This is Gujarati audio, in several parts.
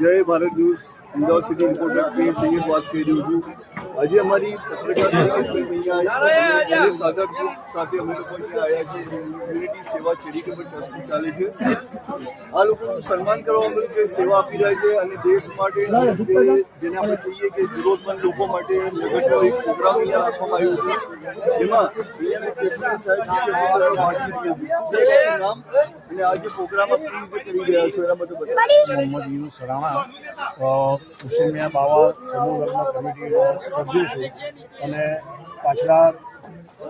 Jai Bharat news Ahmedabad city reporter P Saiyed વાત કરી રહ્યો છું. આજે અમારી પત્રકાર સાગર સાથે અમે લોકો આવ્યા છીએ. યુનિટી સેવા ચેરિટેબલ ટ્રસ્ટ ચાલે છે. આ લોકોનું સન્માન કરવા અમે લોકો સેવા આપી રહ્યા છે અને દેશ માટે જેને આપણે કહીએ કે જરૂરતમંદ લોકો માટે લગતનો એક પ્રોગ્રામ અહીંયા રાખવામાં આવ્યો હતો જેમાં અહીંયા સાહેબ વાતચીત કરી. નામ? અને આ જે પ્રોગ્રામ આપ કેવી રીતે કરી રહ્યા છો એના માટે મોહમ્મદ યુનુસ રાણા અ, બાવા સમૂહ લગ્ન કમિટીનો સભ્ય છું. અને પાછલા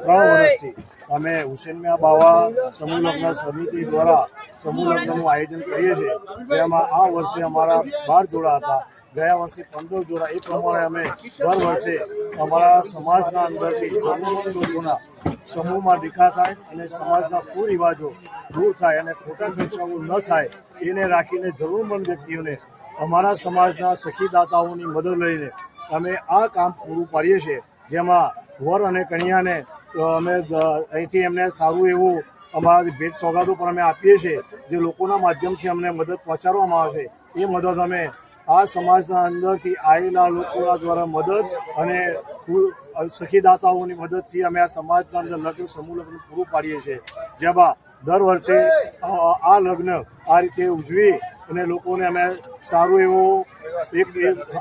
ત્રણ વર્ષથી અમે હુસેનમિયા બાવા સમૂહ લગ્ન સમિતિ દ્વારા સમૂહ લગ્નનું આયોજન કરીએ છીએ. જેમાં આ વર્ષે અમારા બાર જોડા હતા. ગયા વર્ષે પંદર જોડા. એ પ્રમાણે અમે દર વર્ષે અમારા સમાજના અંદરથી લોકોના સમૂહમાં નિકાહ થાય અને સમાજના કુરિવાજો દૂર થાય અને ખોટા ખર્ચાઓ ન થાય, એને રાખીને જરૂરમંદ વ્યક્તિઓને અમારા સમાજના સખીદાતાઓની મદદ લઈને અમે આ કામ પૂરું પાડીએ છીએ. જેમાં વર અને કન્યાને અમે અહીંથી એમને સારું એવું અમારા ભેટ સોગાદો પણ અમે આપીએ છીએ. જે લોકોના માધ્યમથી અમને મદદ પહોંચાડવામાં આવે છે, એ મદદ અમે આ સમાજના અંદરથી આવેલા લોકોના દ્વારા મદદ અને સખીદાતાઓની મદદથી અમે આ સમાજના અંદર લગ્ન સમૂહ લગ્ન પૂરું પાડીએ છીએ. જેમાં દર વર્ષે આ લગ્ન આ રીતે ઉજવી અને લોકોને અમે સારું એવું એક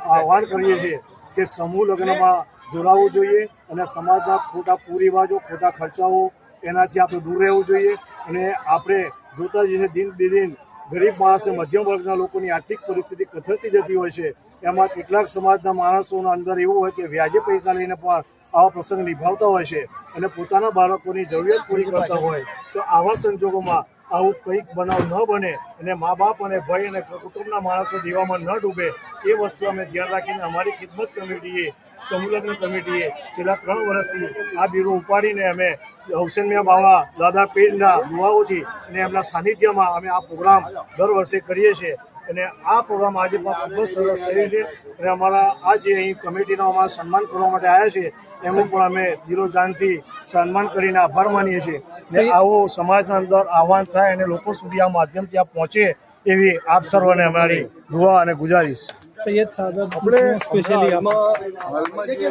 આહવાન કરીએ છીએ કે સમૂહ લગ્નમાં જોડાવવું જોઈએ અને સમાજના ખોટા કુરિવાજો ખોટા ખર્ચાઓ એનાથી આપણે દૂર રહેવું જોઈએ અને આપણે જોતા જઈએ દિન બેદિન ગરીબ માણસે મધ્યમ વર્ગના લોકોની આર્થિક પરિસ્થિતિ કથળતી જતી હોય છે. એમાં કેટલાક સમાજના માણસોના અંદર એવું હોય કે વ્યાજે પૈસા લઈને પણ આવા પ્રસંગ નિભાવતા હોય છે અને પોતાના બાળકોની જરૂરિયાત પૂરી કરતા હોય, તો આવા સંજોગોમાં આવું કંઈક બનાવ ન બને અને મા બાપ અને ભાઈ અને કુટુંબના માણસો દેવામાં ન ડૂબે, એ વસ્તુ અમે ધ્યાન રાખીને અમારી ખિદમત કમિટીએ સમૂહલગ્ન કમિટીએ છેલ્લા ત્રણ વર્ષથી આ બીરો ઉપાડીને અમે હુસેનમિયા બાવા દાદા પીરના દુવાઓથી અને એમના સાનિધ્યમાં અમે આ પ્રોગ્રામ દર વર્ષે કરીએ છીએ. અને આ પ્રોગ્રામ આજે પણ ખૂબ જ સરસ થયું છે. અને અમારા આ જે અહીં કમિટીનો અમારા સન્માન કરવા માટે આવ્યા છે એમનું પણ અમે દિલોજાનથી સન્માન કરીને આભાર માનીએ છીએ. ને આવો સમાજના અંદર આહવાન થાય અને લોકો સુધી આ માધ્યમથી આ પહોંચે એવી આપ સર્વને અમારી દુઆ અને ગુજારીશ. સૈયદ સાહેબ આપણે સ્પેશિયલી હાલમાં હાલમાં જે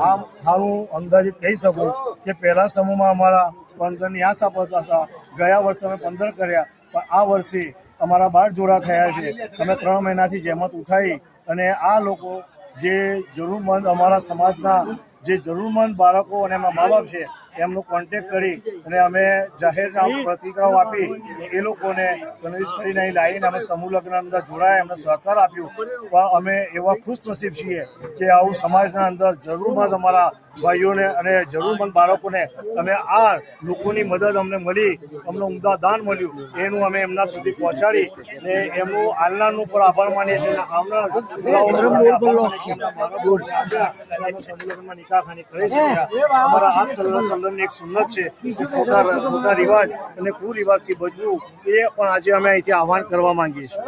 આમ હાલ હું અંદાજિત કહી શકું કે પહેલા સમૂહમાં અમારા પંદરની આશા પડતા હતા. ગયા વર્ષે અમે પંદર કર્યા, પણ આ વર્ષે અમારા બાર જોડા થયા છે. અમે ત્રણ મહિનાથી જહેમત ઉઠાવી અને આ લોકો જે જરૂરમંદ અમારા સમાજના જે જરૂરમંદ બાળકો અને એમના મા બાપ છે એમનો કોન્ટેક કરી અને અમે જાહેરના પ્રતિક્રિયાઓ આપી એ લોકોને કન્વિન્સ કરીને અહીં લાવીને અમે સમૂહ લગ્ન અંદર જોડાયા એમને સહકાર આપ્યું. પણ અમે એવા ખુશ નસીબ છીએ કે આવું સમાજના અંદર જરૂરમંદ અમારા ભાઈઓને અને જરૂરમંદ બાળકોને અમે આ લોકોની મદદ અમને મળી અમને ઉમદા દાન મળ્યું. એનું અમે એમના સુધી પહોંચાડી ને એમનું આલનાનું પર આભાર માનીએ છીએ અને આવનાર અને કરી શક્યા અમારા આ સલ્લા એક સુન્નત છે ખોટા ખોટા રિવાજ અને કુરિવાજથી બચવું, એ પણ આજે અમે અહીંથી આહવાન કરવા માંગીએ છીએ.